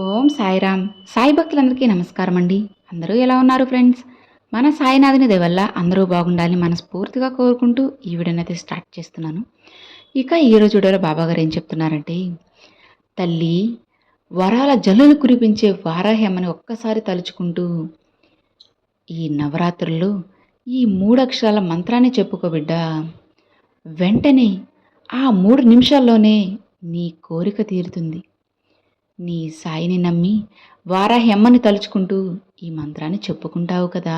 ఓం సాయిరామ్. సాయి భక్తులందరికీ నమస్కారం అండి అందరూ ఎలా ఉన్నారు ఫ్రెండ్స్? మన సాయినాథుని దేవల్ల అందరూ బాగుండాలని మనస్ఫూర్తిగా కోరుకుంటూ ఈ వీడియోనైతే స్టార్ట్ చేస్తున్నాను. ఇక ఈరోజు వీడియోలో బాబాగారు ఏం చెప్తున్నారంటే తల్లి వరాల జల్లులు కురిపించే వారాహ్యమని ఒక్కసారి తలుచుకుంటూ ఈ నవరాత్రుల్లో ఈ మూడక్షరాల మంత్రాన్ని చెప్పుకోబిడ్డ వెంటనే ఆ మూడు నిమిషాల్లోనే నీ కోరిక తీరుతుంది. నీ సాయిని నమ్మి వారాహెమ్మని తలుచుకుంటూ ఈ మంత్రాన్ని చెప్పుకుంటావు కదా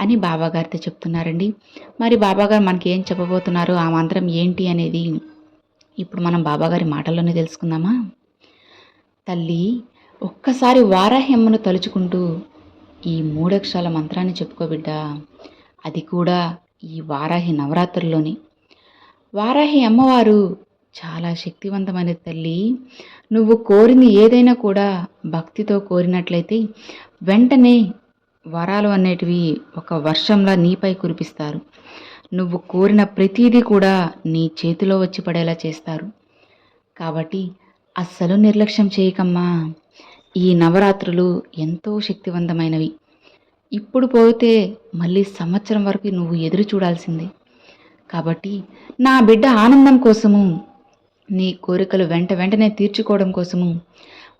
అని బాబాగారితో చెప్తున్నారండి. మరి బాబాగారు మనకి ఏం చెప్పబోతున్నారు? ఆ మంత్రం ఏంటి అనేది ఇప్పుడు మనం బాబాగారి మాటల్లోనే తెలుసుకుందామా? తల్లి ఒక్కసారి వారాహెమ్మను తలుచుకుంటూ ఈ మూడక్షరాల మంత్రాన్ని చెప్పుకోబిడ్డ అది కూడా ఈ వారాహి నవరాత్రుల్లోని. వారాహి అమ్మవారు చాలా శక్తివంతమైన తల్లి. నువ్వు కోరింది ఏదైనా కూడా భక్తితో కోరినట్లయితే వెంటనే వరాలు అనేటివి ఒక వర్షంలా నీపై కురిపిస్తారు. నువ్వు కోరిన ప్రతిదీ కూడా నీ చేతిలో వచ్చి పడేలా చేస్తారు. కాబట్టి అస్సలు నిర్లక్ష్యం చేయకమ్మా. ఈ నవరాత్రులు ఎంతో శక్తివంతమైనవి. ఇప్పుడు పోతే మళ్ళీ సంవత్సరం వరకు నువ్వు ఎదురు చూడాల్సిందే. కాబట్టి నా బిడ్డ ఆనందం కోసము నీ కోరికలు వెంట వెంటనే తీర్చుకోవడం కోసము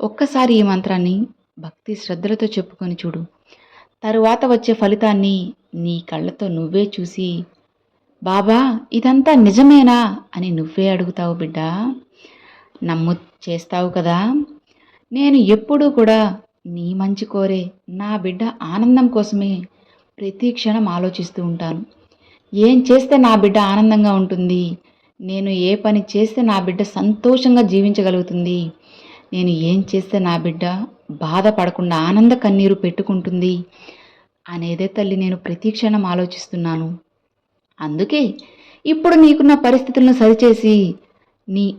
ఒక్కసారి ఈ మంత్రాన్ని భక్తి శ్రద్ధలతో చెప్పుకొని చూడు. తరువాత వచ్చే ఫలితాన్ని నీ కళ్ళతో నువ్వే చూసి బాబా ఇదంతా నిజమేనా? అని నువ్వే అడుగుతావు బిడ్డ. నమ్ము చేస్తావు కదా. నేను ఎప్పుడూ కూడా నీ మంచి కోరే నా బిడ్డ ఆనందం కోసమే ప్రతి క్షణం ఆలోచిస్తూ ఉంటాను. ఏం చేస్తే నా బిడ్డ ఆనందంగా ఉంటుంది? నేను ఏ పని చేస్తే నా బిడ్డ సంతోషంగా జీవించగలుగుతుంది? నేను ఏం చేస్తే నా బిడ్డ బాధపడకుండా ఆనంద కన్నీరు పెట్టుకుంటుంది? అనేదే తల్లి నేను ప్రతీక్షణం ఆలోచిస్తున్నాను. అందుకే ఇప్పుడు నీకున్న పరిస్థితులను సరిచేసి నీ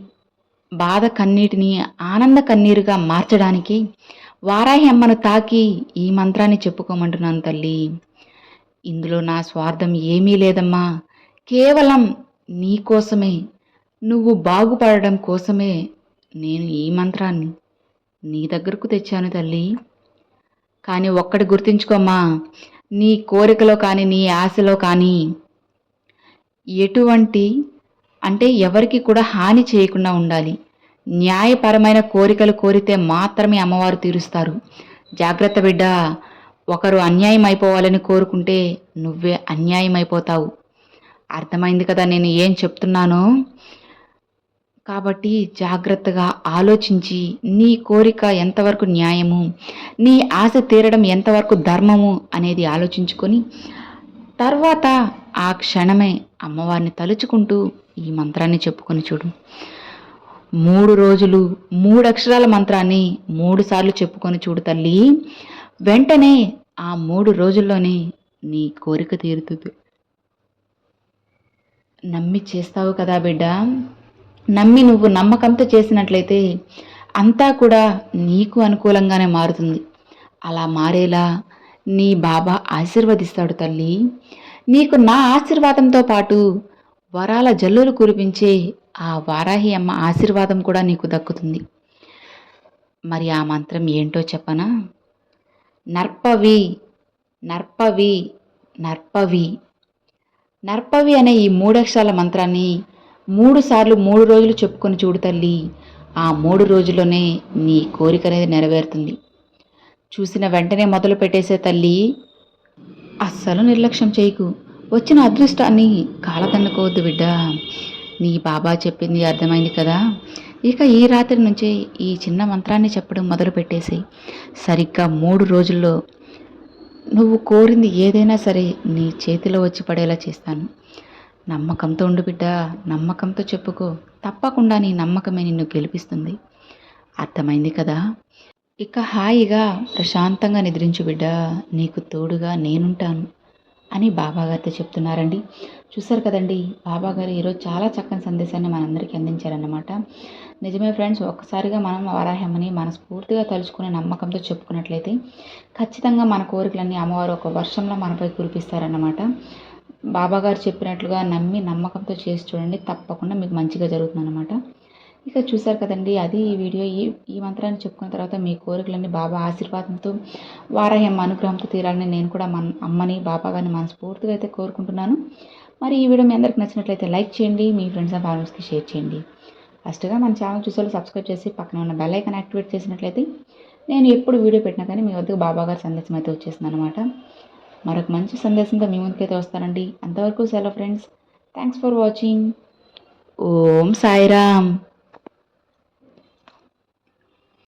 బాధ కన్నీటిని ఆనంద కన్నీరుగా మార్చడానికి వారాహి అమ్మను తాకి ఈ మంత్రాన్ని చెప్పుకోమంటున్నాను తల్లి. ఇందులో నా స్వార్థం ఏమీ లేదమ్మా. కేవలం నీ కోసమే నువ్వు బాగుపడడం కోసమే నేను ఈ మంత్రాన్ని నీ దగ్గరకు తెచ్చాను తల్లి. కానీ ఒక్కటి గుర్తుంచుకోమ్మా నీ కోరికలో కానీ నీ ఆశలో కానీ ఎటువంటి అంటే ఎవరికి కూడా హాని చేయకుండా ఉండాలి. న్యాయపరమైన కోరికలు కోరితే మాత్రమే అమ్మవారు తీరుస్తారు. జాగ్రత్త బిడ్డ ఒకరు అన్యాయం అయిపోవాలని కోరుకుంటే నువ్వే అన్యాయం అయిపోతావు అర్థమైంది కదా నేను ఏం చెప్తున్నానో? కాబట్టి జాగ్రత్తగా ఆలోచించి నీ కోరిక ఎంతవరకు న్యాయము నీ ఆశ తీరడం ఎంతవరకు ధర్మము అనేది ఆలోచించుకొని తర్వాత ఆ క్షణమే అమ్మవారిని తలుచుకుంటూ ఈ మంత్రాన్ని చెప్పుకొని చూడు. మూడు రోజులు మూడు అక్షరాల మంత్రాన్ని మూడు సార్లు చెప్పుకొని చూడు తల్లి. వెంటనే ఆ మూడు రోజుల్లోనే నీ కోరిక తీరుతుంది. నమ్మి చేస్తావు కదా బిడ్డ. నమ్మి నువ్వు నమ్మకంతో చేసినట్లయితే అంతా కూడా నీకు అనుకూలంగానే మారుతుంది. అలా మారేలా నీ బాబా ఆశీర్వదిస్తాడు తల్లి. నీకు నా ఆశీర్వాదంతో పాటు వరాల జల్లులు కురిపించే ఆ వారాహి అమ్మ ఆశీర్వాదం కూడా నీకు దక్కుతుంది. మరి ఆ మంత్రం ఏంటో చెప్పనా? నర్పవి నర్పవి నర్పవి. నర్పవి అనే ఈ మూడక్షరాల మంత్రాన్ని మూడు సార్లు మూడు రోజులు చెప్పుకొని చూడు తల్లి. ఆ మూడు రోజుల్లోనే నీ కోరిక అనేది నెరవేరుతుంది. చూసిన వెంటనే మొదలు పెట్టేసే తల్లి అస్సలు నిర్లక్ష్యం చేయకు. వచ్చిన అదృష్టాన్ని కాలదన్నుకోవద్దు బిడ్డ. నీ బాబా చెప్పింది అర్థమైంది కదా? ఇక ఈ రాత్రి నుంచే ఈ చిన్న మంత్రాన్ని చెప్పడం మొదలు పెట్టేసి సరిగ్గా మూడు రోజుల్లో నువ్వు కోరింది ఏదైనా సరే నీ చేతిలో వచ్చి పడేలా చేస్తాను. నమ్మకంతో ఉండు బిడ్డ నమ్మకంతో చెప్పుకో. తప్పకుండా నీ నమ్మకమే నిన్ను గెలిపిస్తుంది. అర్థమైంది కదా? ఇక హాయిగా ప్రశాంతంగా నిద్రించు బిడ్డ. నీకు తోడుగా నేనుంటాను అని బాబాగారితో చెప్తున్నారండి. చూసారు కదండి. బాబాగారు ఈరోజు చాలా చక్కని సందేశాన్ని మనందరికీ అందించారన్నమాట. నిజమే ఫ్రెండ్స్ ఒక్కసారిగా మనం వారాహ్యమని మనస్ఫూర్తిగా తలుచుకునే నమ్మకంతో చెప్పుకున్నట్లయితే ఖచ్చితంగా మన కోరికలన్నీ అమ్మవారు ఒక వర్షంలో మనపై కురిపిస్తారన్నమాట. బాబాగారు చెప్పినట్లుగా నమ్మి నమ్మకంతో చేసి చూడండి తప్పకుండా మీకు మంచిగా జరుగుతుందన్నమాట. ఇక చూసారు కదండి అది ఈ వీడియో ఈ ఈ మంత్రాన్ని చెప్పుకున్న తర్వాత మీ కోరికలన్నీ బాబా ఆశీర్వాదంతో వారాహ్యం అనుగ్రహంతో తీరాలని నేను కూడా మన అమ్మని బాబా గారిని మనస్ఫూర్తిగా అయితే కోరుకుంటున్నాను. మరి ఈ వీడియో మీ అందరికి నచ్చినట్లయితే లైక్ చేయండి మీ ఫ్రెండ్స్ అండ్ ఫ్యామిలీస్కి షేర్ చేయండి. ఫస్ట్గా మన ఛానల్ చూసేవాళ్ళు సబ్స్క్రైబ్ చేసి పక్కన ఉన్న బెల్ ఐకాన్ యాక్టివేట్ చేసినట్లయితే నేను ఎప్పుడు వీడియో పెట్టినా కానీ మీ వద్దకు బాబా గారి సందేశం అయితే వచ్చేసింది అనమాట మరొక మంచి సందేశంతో మీ ముందుకైతే వస్తానండి. అంతవరకు సెలవు friends thanks for watching Om Sairam.